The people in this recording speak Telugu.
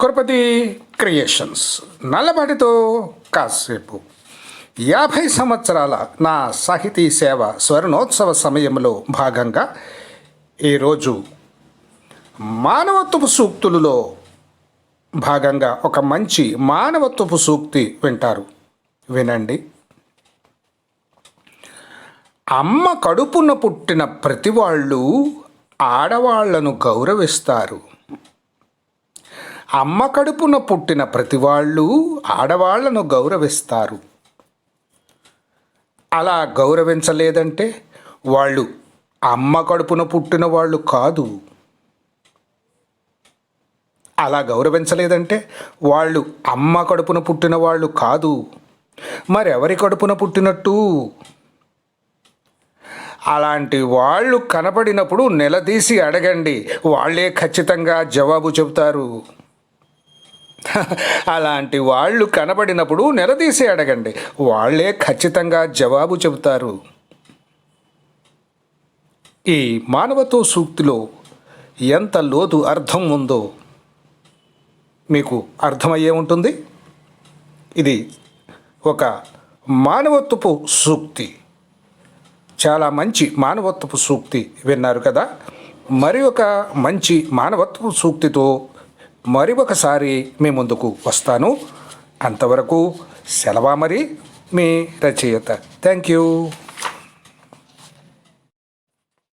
కురపతి క్రియేషన్స్. నల్లబడితో కాసేపు. యాభై సంవత్సరాల నా సాహితీ సేవ స్వర్ణోత్సవ సమయంలో భాగంగా ఈరోజు మానవత్వపు సూక్తులలో భాగంగా ఒక మంచి మానవత్వపు సూక్తి వింటారు. వినండి. అమ్మ కడుపున పుట్టిన ప్రతి వాళ్ళు ఆడవాళ్ళను గౌరవిస్తారు. అమ్మ కడుపున పుట్టిన ప్రతివాళ్ళు ఆడవాళ్ళను గౌరవిస్తారు. అలా గౌరవించలేదంటే వాళ్ళు అమ్మ కడుపున పుట్టిన వాళ్ళు కాదు. అలా గౌరవించలేదంటే వాళ్ళు అమ్మ కడుపున పుట్టిన వాళ్ళు కాదు. మరెవరి కడుపున పుట్టినట్టు? అలాంటి వాళ్ళు కనపడినప్పుడు నిలదీసి అడగండి. వాళ్ళే ఖచ్చితంగా జవాబు చెబుతారు. అలాంటి వాళ్ళు కనబడినప్పుడు నిలదీసి అడగండి. వాళ్ళే ఖచ్చితంగా జవాబు చెబుతారు. ఈ మానవత్వ సూక్తిలో ఎంత లోతు అర్థం ఉందో మీకు అర్థమయ్యే ఉంటుంది. ఇది ఒక మానవత్వపు సూక్తి. చాలా మంచి మానవత్వపు సూక్తి విన్నారు కదా. మరి ఒక మంచి మానవత్వపు సూక్తితో మరి ఒకసారి మీ ముందుకు వస్తాను. అంతవరకు సెలవా మరి మీ రచయిత. Thank you.